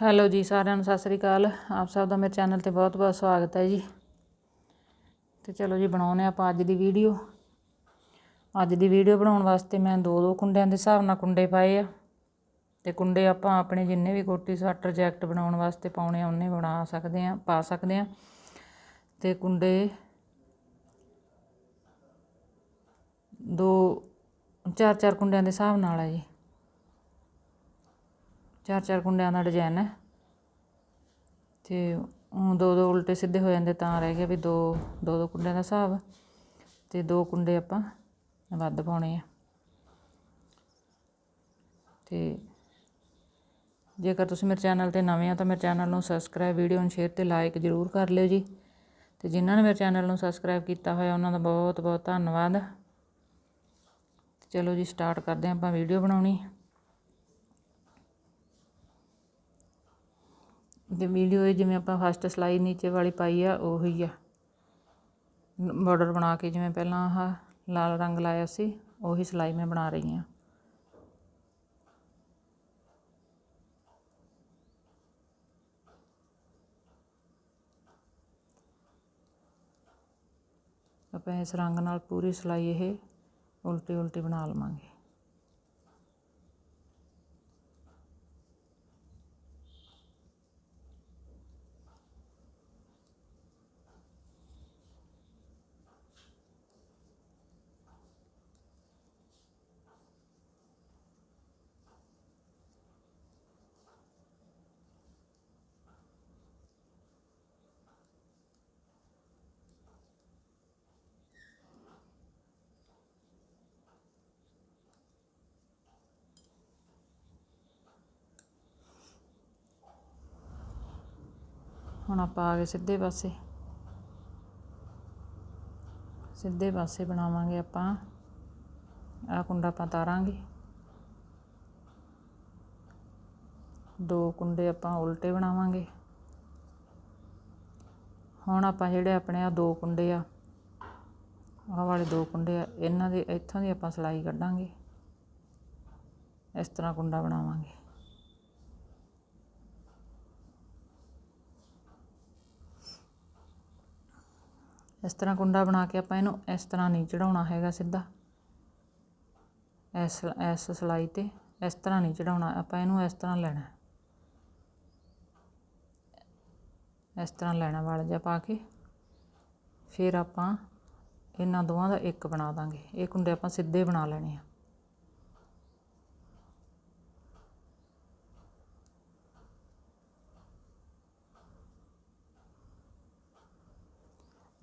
Hello ਜੀ, ਸਾਰਿਆਂ ਨੂੰ ਸਤਿ ਸ੍ਰੀ ਅਕਾਲ। ਆਪ ਸਭ ਦਾ ਮੇਰੇ ਚੈਨਲ ਤੇ ਬਹੁਤ ਬਹੁਤ ਸਵਾਗਤ ਹੈ ਜੀ। ਤੇ ਚਲੋ ਜੀ ਬਣਾਉਨੇ ਆਪਾਂ ਅੱਜ ਦੀ ਵੀਡੀਓ। ਅੱਜ ਦੀ ਵੀਡੀਓ ਬਣਾਉਣ ਵਾਸਤੇ ਮੈਂ ਦੋ ਦੋ ਕੁੰਡਿਆਂ ਦੇ ਹਿਸਾਬ ਨਾਲ ਕੁੰਡੇ ਪਾਏ ਆ। ਤੇ ਕੁੰਡੇ ਆਪਾਂ ਆਪਣੇ ਜਿੰਨੇ ਵੀ ਕੋਟੀ ਸਵੈਟਰ ਜੈਕਟ ਬਣਾਉਣ ਵਾਸਤੇ ਪਾਉਣੇ ਆ, ਉਹਨੇ ਬਣਾ ਸਕਦੇ ਆ ਪਾ ਸਕਦੇ ਆ ਤੇ ਕੁੰਡੇ ਦੋ, ਚਾਰ ਚਾਰ ਕੁੰਡਿਆਂ ਦੇ ਹਿਸਾਬ ਨਾਲ ਹੈ ਜੀ। ਚਾਰ ਚਾਰ ਕੁੰਡਿਆਂ ਦਾ ਡਿਜ਼ਾਈਨ ਹੈ। ਤੇ ਊਂ ਦੋ ਦੋ ਉਲਟੇ ਸਿੱਧੇ ਹੋ ਜਾਂਦੇ, ਤਾਂ ਰਹਿ ਗਿਆ ਵੀ ਦੋ ਦੋ ਦੋ ਕੁੰਡਿਆਂ ਦਾ ਹਿਸਾਬ। ਤੇ ਦੋ ਕੁੰਡੇ ਆਪਾਂ ਵੱਧ ਪਾਉਣੇ ਆ। ਤੇ ਜੇਕਰ ਤੁਸੀਂ ਮੇਰੇ ਚੈਨਲ ਤੇ ਨਵੇਂ ਆ ਤਾਂ ਮੇਰੇ ਚੈਨਲ ਨੂੰ ਸਬਸਕ੍ਰਾਈਬ ਵੀਡੀਓ ਨੂੰ ਸ਼ੇਅਰ ਤੇ ਲਾਈਕ ਜ਼ਰੂਰ ਕਰ ਲਿਓ ਜੀ। ਤੇ ਜਿਨ੍ਹਾਂ ਨੇ ਮੇਰੇ ਚੈਨਲ ਨੂੰ ਸਬਸਕ੍ਰਾਈਬ ਕੀਤਾ ਹੋਇਆ, ਉਹਨਾਂ ਦਾ ਬਹੁਤ ਬਹੁਤ ਧੰਨਵਾਦ ਚਲੋ ਜੀ ਸਟਾਰਟ ਕਰਦੇ ਹਾਂ ਆਪਾਂ ਵੀਡੀਓ ਬਣਾਉਣੀ। ਅਤੇ ਵੀਡੀਓ ਇਹ ਜਿਵੇਂ ਆਪਾਂ ਫਸਟ ਸਿਲਾਈ ਨੀਚੇ ਵਾਲੀ ਪਾਈ ਆ, ਉਹੀ ਆ। ਬਾਰਡਰ ਬਣਾ ਕੇ ਜਿਵੇਂ ਪਹਿਲਾਂ ਆਹ ਲਾਲ ਰੰਗ ਲਾਇਆ ਸੀ, ਉਹੀ ਸਿਲਾਈ ਮੈਂ ਬਣਾ ਰਹੀ ਹਾਂ ਆਪਾਂ ਇਸ ਰੰਗ ਨਾਲ ਪੂਰੀ ਸਿਲਾਈ ਇਹ ਉਲਟੀ ਉਲਟੀ ਬਣਾ ਲਵਾਂਗੇ। ਹੁਣ ਆਪਾਂ ਆ ਗਏ ਸਿੱਧੇ ਪਾਸੇ। ਸਿੱਧੇ ਪਾਸੇ ਬਣਾਵਾਂਗੇ ਆਪਾਂ। ਆ ਕੁੰਡਾ ਆਪਾਂ ਤਾਰਾਂਗੇ। ਦੋ ਕੁੰਡੇ ਆਪਾਂ ਉਲਟੇ ਬਣਾਵਾਂਗੇ। ਹੁਣ ਆਪਾਂ ਜਿਹੜੇ ਆਪਣੇ ਆ ਦੋ ਕੁੰਡੇ ਆ, ਆਹ ਵਾਲੇ ਦੋ ਕੁੰਡੇ ਆ, ਇਹਨਾਂ ਦੇ, ਇੱਥੋਂ ਦੀ ਆਪਾਂ ਸਲਾਈ ਕੱਢਾਂਗੇ। ਇਸ ਤਰ੍ਹਾਂ ਕੁੰਡਾ ਬਣਾਵਾਂਗੇ। ਇਸ ਤਰ੍ਹਾਂ ਕੁੰਡਾ ਬਣਾ ਕੇ ਆਪਾਂ ਇਹਨੂੰ ਇਸ ਤਰ੍ਹਾਂ ਨਹੀਂ ਚੜਾਉਣਾ ਹੈਗਾ ਸਿੱਧਾ। ਇਸ ਇਸ ਸਲਾਈ ਤੇ ਇਸ ਤਰ੍ਹਾਂ ਨਹੀਂ ਚੜਾਉਣਾ, ਆਪਾਂ ਇਹਨੂੰ ਇਸ ਤਰ੍ਹਾਂ ਲੈਣਾ। ਇਸ ਤਰ੍ਹਾਂ ਲੈਣਾ ਵਾਲ ਜਿਹਾ ਪਾ ਕੇ। ਫਿਰ ਆਪਾਂ ਇਹਨਾਂ ਦੋਵਾਂ ਦਾ ਇੱਕ ਬਣਾ ਦਾਂਗੇ। ਇਹ ਕੁੰਡੇ ਆਪਾਂ ਸਿੱਧੇ ਬਣਾ ਲੈਣੇ ਆ।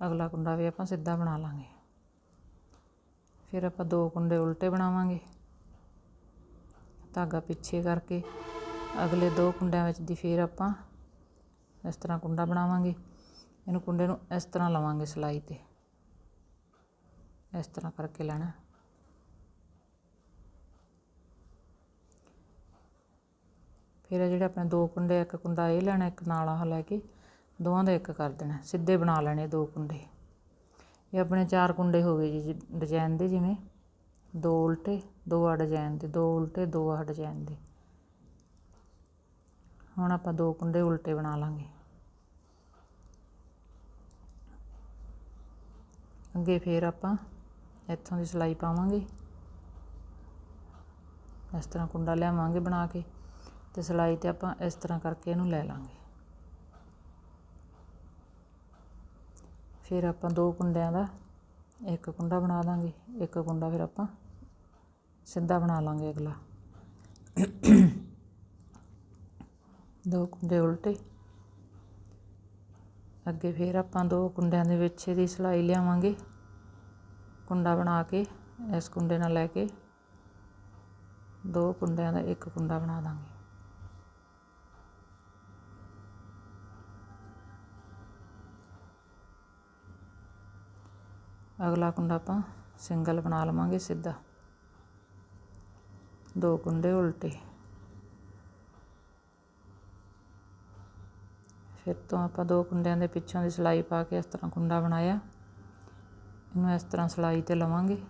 ਅਗਲਾ ਕੁੰਡਾ ਵੀ ਆਪਾਂ ਸਿੱਧਾ ਬਣਾ ਲਾਂਗੇ। ਫਿਰ ਆਪਾਂ ਦੋ ਕੁੰਡੇ ਉਲਟੇ ਬਣਾਵਾਂਗੇ। ਧਾਗਾ ਪਿੱਛੇ ਕਰਕੇ ਅਗਲੇ ਦੋ ਕੁੰਡਿਆਂ ਵਿੱਚ ਦੀ ਫਿਰ ਆਪਾਂ ਇਸ ਤਰ੍ਹਾਂ ਕੁੰਡਾ ਬਣਾਵਾਂਗੇ। ਇਹਨੂੰ ਕੁੰਡੇ ਨੂੰ ਇਸ ਤਰ੍ਹਾਂ ਲਵਾਂਗੇ ਸਲਾਈ ਤੇ। ਇਸ ਤਰ੍ਹਾਂ ਕਰਕੇ ਲੈਣਾ। ਫਿਰ ਜਿਹੜੇ ਆਪਣੇ ਦੋ ਕੁੰਡੇ ਇੱਕ ਕੁੰਡਾ ਇਹ ਲੈਣਾ, ਇੱਕ ਨਾਲ ਆਹ ਲੈ ਕੇ। ਦੋਵਾਂ ਦਾ ਇੱਕ ਕਰ ਦੇਣਾ, ਸਿੱਧੇ ਬਣਾ ਲੈਣੇ ਦੋ ਕੁੰਡੇ। ਇਹ ਆਪਣੇ ਚਾਰ ਕੁੰਡੇ ਹੋ ਗਏ ਜੀ ਡਿਜ਼ਾਈਨ ਦੇ ਜਿਵੇਂ। ਦੋ ਉਲਟੇ, ਦੋ ਆ ਡਿਜ਼ਾਈਨ ਦੇ, ਦੋ ਉਲਟੇ, ਦੋ ਆ ਡਿਜ਼ਾਈਨ ਦੇ। ਹੁਣ ਆਪਾਂ ਦੋ ਕੁੰਡੇ ਉਲਟੇ ਬਣਾ ਲਾਂਗੇ। ਅੱਗੇ ਫੇਰ ਆਪਾਂ ਇੱਥੋਂ ਦੀ ਸਲਾਈ ਪਾਵਾਂਗੇ। ਇਸ ਤਰ੍ਹਾਂ ਕੁੰਡਾ ਲਿਆਵਾਂਗੇ ਬਣਾ ਕੇ ਤੇ ਸਲਾਈ ਤੇ ਆਪਾਂ ਇਸ ਤਰ੍ਹਾਂ ਕਰਕੇ ਇਹਨੂੰ ਲੈ ਲਾਂਗੇ। ਫਿਰ ਆਪਾਂ ਦੋ ਕੁੰਡਿਆਂ ਦਾ, ਇੱਕ ਕੁੰਡਾ ਬਣਾ ਦਾਂਗੇ, ਇੱਕ ਕੁੰਡਾ ਫਿਰ ਆਪਾਂ ਸਿੱਧਾ ਬਣਾ ਲਾਂਗੇ ਅਗਲਾ। ਦੋ ਕੁੰਡੇ ਉਲਟੇ। ਅੱਗੇ ਫਿਰ ਆਪਾਂ ਦੋ ਕੁੰਡਿਆਂ ਦੇ ਵਿੱਚ ਇਹਦੀ ਸਲਾਈ ਲਿਆਵਾਂਗੇ। ਕੁੰਡਾ ਬਣਾ ਕੇ, ਇਸ ਕੁੰਡੇ ਨਾਲ ਲੈ ਕੇ ਦੋ ਕੁੰਡਿਆਂ ਦਾ ਇੱਕ ਕੁੰਡਾ ਬਣਾ ਦਾਂਗੇ। ਅਗਲਾ ਕੁੰਡਾ ਆਪਾਂ ਸਿੰਗਲ ਬਣਾ ਲਵਾਂਗੇ ਸਿੱਧਾ। ਦੋ ਕੁੰਡੇ ਉਲਟੇ। ਫਿਰ ਤੋਂ ਆਪਾਂ ਦੋ ਕੁੰਡਿਆਂ ਦੇ ਪਿੱਛੋਂ ਦੀ ਸਲਾਈ ਪਾ ਕੇ ਇਸ ਤਰ੍ਹਾਂ ਕੁੰਡਾ ਬਣਾਇਆ। ਇਹਨੂੰ ਇਸ ਤਰ੍ਹਾਂ ਸਲਾਈ ਤੇ ਲਵਾਂਗੇ।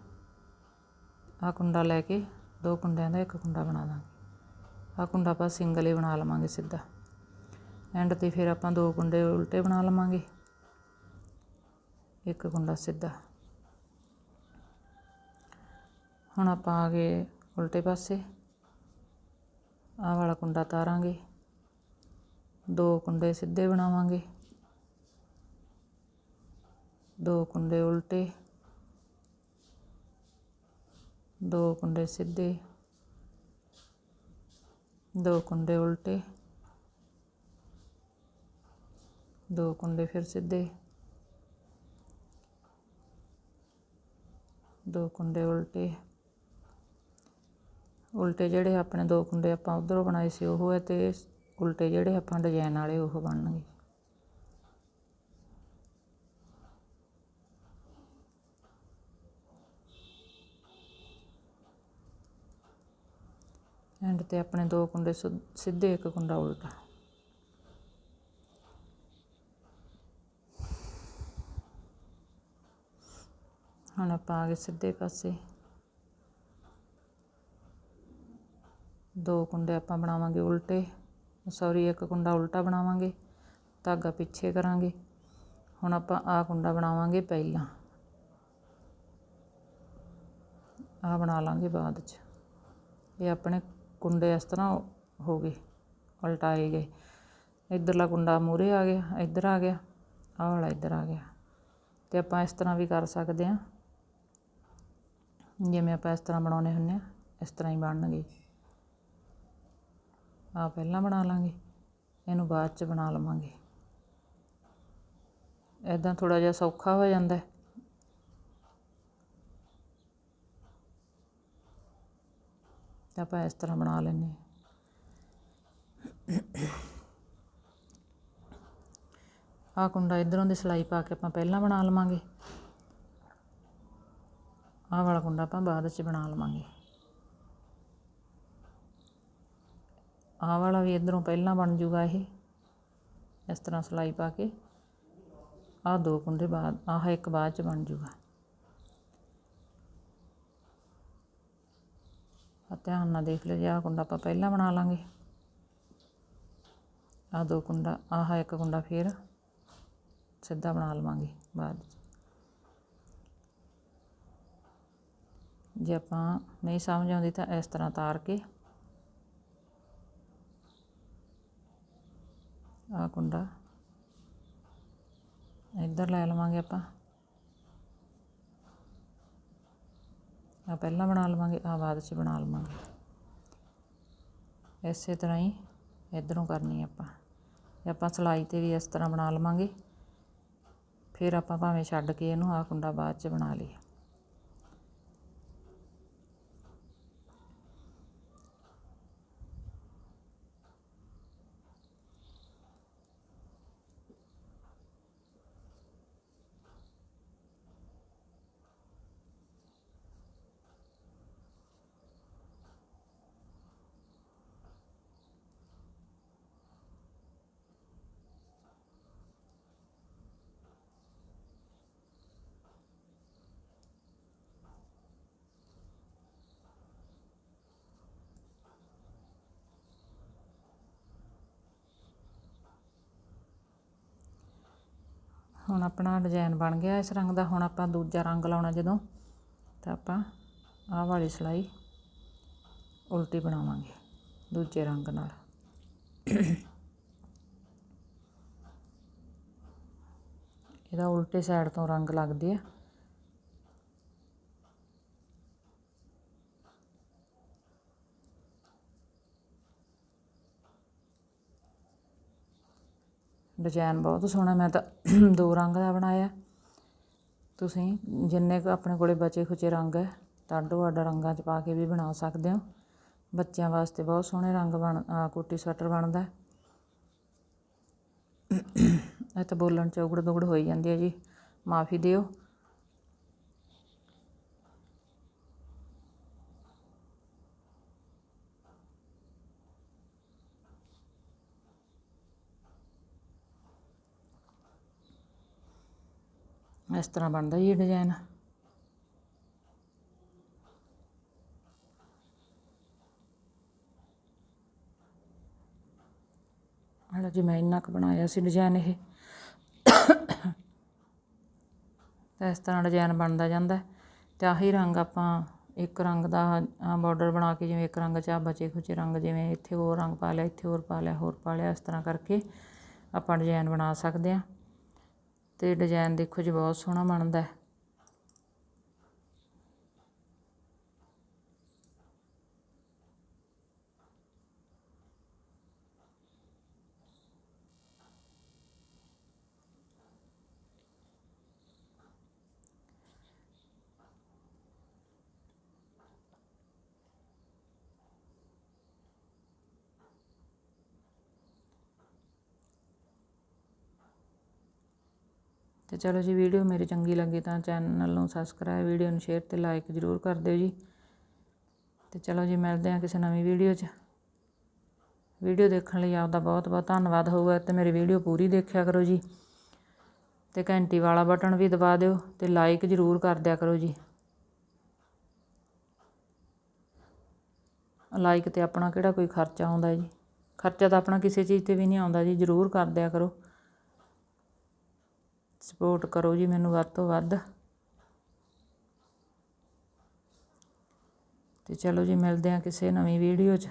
ਆ ਕੁੰਡਾ ਲੈ ਕੇ ਦੋ ਕੁੰਡਿਆਂ ਦਾ ਇੱਕ ਕੁੰਡਾ ਬਣਾ ਦਾਂਗੇ। ਆ ਕੁੰਡਾ ਆਪਾਂ ਸਿੰਗਲ ਹੀ ਬਣਾ ਲਵਾਂਗੇ ਸਿੱਧਾ। ਐਂਡ ਤੇ ਫਿਰ ਆਪਾਂ ਦੋ ਕੁੰਡੇ ਉਲਟੇ ਬਣਾ ਲਵਾਂਗੇ। ਇੱਕ ਕੁੰਡਾ ਸਿੱਧਾ। ਹੁਣ ਆਪਾਂ ਆ ਗਏ ਉਲਟੇ ਪਾਸੇ। ਆਹ ਵਾਲਾ ਕੁੰਡਾ ਤਾਰਾਂਗੇ। ਦੋ ਕੁੰਡੇ ਸਿੱਧੇ ਬਣਾਵਾਂਗੇ। ਦੋ ਕੁੰਡੇ ਉਲਟੇ। ਦੋ ਕੁੰਡੇ ਸਿੱਧੇ। ਦੋ ਕੁੰਡੇ ਉਲਟੇ। ਦੋ ਕੁੰਡੇ ਫਿਰ ਸਿੱਧੇ। ਦੋ ਕੁੰਡੇ ਉਲਟੇ। ਉਲਟੇ ਜਿਹੜੇ ਆਪਣੇ ਦੋ ਕੁੰਡੇ ਆਪਾਂ ਉਧਰੋਂ ਬਣਾਏ ਸੀ ਉਹ ਹੈ ਅਤੇ ਉਲਟੇ ਜਿਹੜੇ ਆਪਾਂ ਡਿਜ਼ਾਈਨ ਵਾਲੇ ਉਹ ਬਣਨਗੇ। ਐਂਡ ਤੇ ਆਪਣੇ ਦੋ ਕੁੰਡੇ ਸਿੱਧੇ ਇੱਕ ਕੁੰਡਾ ਉਲਟਾ। ਹੁਣ ਆਪਾਂ ਆ ਗਏ ਸਿੱਧੇ ਪਾਸੇ। ਦੋ ਕੁੰਡੇ ਆਪਾਂ ਬਣਾਵਾਂਗੇ ਉਲਟੇ, ਸੌਰੀ, ਇੱਕ ਕੁੰਡਾ ਉਲਟਾ ਬਣਾਵਾਂਗੇ, ਧਾਗਾ ਪਿੱਛੇ ਕਰਾਂਗੇ। ਹੁਣ ਆਪਾਂ ਆਹ ਕੁੰਡਾ ਬਣਾਵਾਂਗੇ ਪਹਿਲਾਂ। ਆਹ ਬਣਾ ਲਾਂਗੇ ਬਾਅਦ ਚ। ਇਹ ਆਪਣੇ ਕੁੰਡੇ ਇਸ ਤਰ੍ਹਾਂ ਹੋ ਗਏ, ਉਲਟਾਏ ਗਏ। ਇਧਰਲਾ ਕੁੰਡਾ ਮੂਰੇ ਆ ਗਿਆ, ਇੱਧਰ ਆ ਗਿਆ, ਆਹ ਵਾਲਾ ਇੱਧਰ ਆ ਗਿਆ। ਤੇ ਆਪਾਂ ਇਸ ਤਰ੍ਹਾਂ ਵੀ ਕਰ ਸਕਦੇ ਹਾਂ। ਜਿਵੇਂ ਆਪਾਂ ਇਸ ਤਰ੍ਹਾਂ ਬਣਾਉਨੇ ਹੁੰਨੇ ਆ ਇਸ ਤਰ੍ਹਾਂ ਹੀ ਬਣਨਗੇ। ਆਹ ਪਹਿਲਾਂ ਬਣਾ ਲਾਂਗੇ, ਇਹਨੂੰ ਬਾਅਦ ਚ ਬਣਾ ਲਵਾਂਗੇ। ਇਦਾਂ ਥੋੜ੍ਹਾ ਜਿਹਾ ਸੌਖਾ ਹੋ ਜਾਂਦਾ। ਤਾਂ ਆਪਾਂ ਇਸ ਤਰ੍ਹਾਂ ਬਣਾ ਲੈਂਦੇ ਹਾਂ। ਆਹ ਕੁੰਡਾ ਇਧਰੋਂ ਦੀ ਸਿਲਾਈ ਪਾ ਕੇ ਆਪਾਂ ਪਹਿਲਾਂ ਬਣਾ ਲਵਾਂਗੇ। ਆਹ ਵਾਲਾ ਕੁੰਡਾ ਆਪਾਂ ਬਾਅਦ ਚ ਬਣਾ ਲਵਾਂਗੇ। ਆਹ ਵਾਲਾ ਵੀ ਇਧਰੋਂ ਪਹਿਲਾਂ ਬਣ ਜੂਗਾ ਇਹ। ਇਸ ਤਰ੍ਹਾਂ ਸਿਲਾਈ ਪਾ ਕੇ ਆਹ ਦੋ ਕੁੰਡੇ ਬਾਅਦ, ਆਹ ਇੱਕ ਬਾਅਦ ਚ ਬਣ ਜੂਗਾ। ਆ ਧਿਆਨ ਨਾਲ ਦੇਖ ਲਿਓ ਜੀ, ਆਹ ਕੁੰਡਾ ਆਪਾਂ ਪਹਿਲਾਂ ਬਣਾ ਲਾਂਗੇ। ਆਹ ਦੋ ਕੁੰਡਾ, ਆਹ ਇੱਕ ਕੁੰਡਾ ਫੇਰ ਸਿੱਧਾ ਬਣਾ ਲਵਾਂਗੇ ਬਾਅਦ 'ਚ। ਜੇ ਆਪਾਂ ਨਹੀਂ ਸਮਝ ਆਉਂਦੀ ਤਾਂ ਇਸ ਤਰ੍ਹਾਂ ਤਾਰ ਕੇ ਆਹ ਕੁੰਡਾ ਇੱਧਰ ਲੈ ਲਵਾਂਗੇ ਆਪਾਂ ਆ ਪਹਿਲਾਂ ਬਣਾ ਲਵਾਂਗੇ ਆ ਬਾਅਦ 'ਚ ਬਣਾ ਲਵਾਂਗੇ ਇਸੇ ਤਰ੍ਹਾਂ ਹੀ ਇਧਰੋਂ ਕਰਨੀ ਆਪਾਂ ਆਪਾਂ ਸਲਾਈ ਤੇ ਵੀ ਇਸ ਤਰ੍ਹਾਂ ਬਣਾ ਲਵਾਂਗੇ ਫਿਰ ਆਪਾਂ ਭਾਵੇਂ ਛੱਡ ਕੇ ਇਹਨੂੰ ਆ ਕੁੰਡਾ ਬਾਅਦ 'ਚ ਬਣਾ ਲਈਏ ਹੁਣ ਆਪਣਾ ਡਿਜ਼ਾਈਨ ਬਣ ਗਿਆ, ਇਸ ਰੰਗ ਦਾ ਹੁਣ ਆਪਾਂ ਦੂਜਾ ਰੰਗ ਲਾਉਣਾ ਜਦੋਂ, ਤਾਂ ਆਪਾਂ ਆਹ ਵਾਲੀ ਸਿਲਾਈ ਉਲਟੀ ਬਣਾਵਾਂਗੇ, ਦੂਜੇ ਰੰਗ ਨਾਲ। ਇਹਦਾ ਉਲਟੇ ਸਾਈਡ ਤੋਂ ਰੰਗ ਲੱਗਦੇ ਆ। ਡਿਜ਼ਾਈਨ ਬਹੁਤ ਸੋਹਣਾ, ਮੈਂ ਤਾਂ ਦੋ ਰੰਗ ਦਾ ਬਣਾਇਆ। ਤੁਸੀਂ ਜਿੰਨੇ ਕੁ ਆਪਣੇ ਕੋਲੇ ਬਚੇ ਖੁਚੇ ਰੰਗ ਹੈ, ਤਾਂ ਅੱਡੋ ਅੱਡ ਰੰਗਾਂ 'ਚ ਪਾ ਕੇ ਵੀ ਬਣਾ ਸਕਦੇ ਹੋ। ਬੱਚਿਆਂ ਵਾਸਤੇ ਬਹੁਤ ਸੋਹਣੇ ਰੰਗ ਬਣ ਆ ਕੋਟੀ ਸਵੈਟਰ ਬਣਦਾ ਹੈ। ਇਹ ਤਾਂ ਬੋਲਣ 'ਚ ਉਗੜ ਦੁਗੜ ਹੋਈ ਜਾਂਦੀ ਹੈ ਜੀ, ਮਾਫੀ ਦਿਓ। ਇਸ ਤਰ੍ਹਾਂ ਬਣਦਾ ਜੀ ਇਹ ਡਿਜ਼ਾਈਨ ਹਲੋ ਜੀ ਮੈਂ ਇੰਨਾ ਕੁ ਬਣਾਇਆ ਸੀ ਡਿਜ਼ਾਈਨ ਇਹ, ਤਾਂ ਇਸ ਤਰ੍ਹਾਂ ਡਿਜ਼ਾਈਨ ਬਣਦਾ ਜਾਂਦਾ ਹੈ। ਤੇ ਆਹੀ ਰੰਗ ਆਪਾਂ ਇੱਕ ਰੰਗ ਦਾ ਬਾਰਡਰ ਬਣਾ ਕੇ ਜਿਵੇਂ ਇੱਕ ਰੰਗ 'ਚ ਆ ਬਚੇ ਖੁਚੇ ਰੰਗ ਜਿਵੇਂ ਇੱਥੇ ਹੋਰ ਰੰਗ ਪਾ ਲਿਆ, ਇੱਥੇ ਹੋਰ ਪਾ ਲਿਆ, ਹੋਰ ਪਾ ਲਿਆ, ਇਸ ਤਰ੍ਹਾਂ ਕਰਕੇ ਆਪਾਂ ਡਿਜ਼ਾਈਨ ਬਣਾ ਸਕਦੇ ਹਾਂ ਅਤੇ ਡਿਜ਼ਾਇਨ ਦੇਖੋ ਜੀ ਬਹੁਤ ਸੋਹਣਾ ਬਣਦਾ ਤੇ ਚਲੋ ਜੀ ਵੀਡੀਓ ਮੇਰੀ ਚੰਗੀ ਲੱਗੀ ਤਾਂ ਚੈਨਲ ਨੂੰ ਸਬਸਕ੍ਰਾਈਬ ਵੀਡੀਓ ਨੂੰ ਸ਼ੇਅਰ ਤੇ ਲਾਈਕ ਜ਼ਰੂਰ ਕਰ ਦਿਓ ਜੀ। ਤੇ ਚਲੋ ਜੀ ਮਿਲਦੇ ਹਾਂ ਕਿਸੇ ਨਵੀਂ ਵੀਡੀਓ 'ਚ। ਵੀਡੀਓ ਦੇਖਣ ਲਈ ਆਪਦਾ ਬਹੁਤ ਬਹੁਤ ਧੰਨਵਾਦ ਹੋਊਗਾ ਤੇ ਮੇਰੀ ਵੀਡੀਓ ਪੂਰੀ ਦੇਖਿਆ ਕਰੋ ਜੀ। ਤੇ ਘੰਟੀ ਵਾਲਾ ਬਟਨ ਵੀ ਦਬਾ ਦਿਓ ਤੇ ਲਾਈਕ ਜ਼ਰੂਰ ਕਰ ਦਿਆ ਕਰੋ ਜੀ। ਲਾਈਕ ਤੇ ਆਪਣਾ ਕਿਹੜਾ ਕੋਈ ਖਰਚਾ ਆਉਂਦਾ ਜੀ? ਖਰਚਾ ਤਾਂ ਆਪਣਾ ਕਿਸੇ ਚੀਜ਼ ਤੇ ਵੀ ਨਹੀਂ ਆਉਂਦਾ ਜੀ, ਜ਼ਰੂਰ ਕਰ ਦਿਆ ਕਰੋ। ਸਪੋਰਟ ਕਰੋ ਜੀ ਮੈਨੂੰ ਵੱਧ ਤੋਂ ਵੱਧ। ਤੇ ਚਲੋ ਜੀ, ਮਿਲਦੇ ਹਾਂ ਕਿਸੇ ਨਵੀਂ ਵੀਡੀਓ 'ਚ।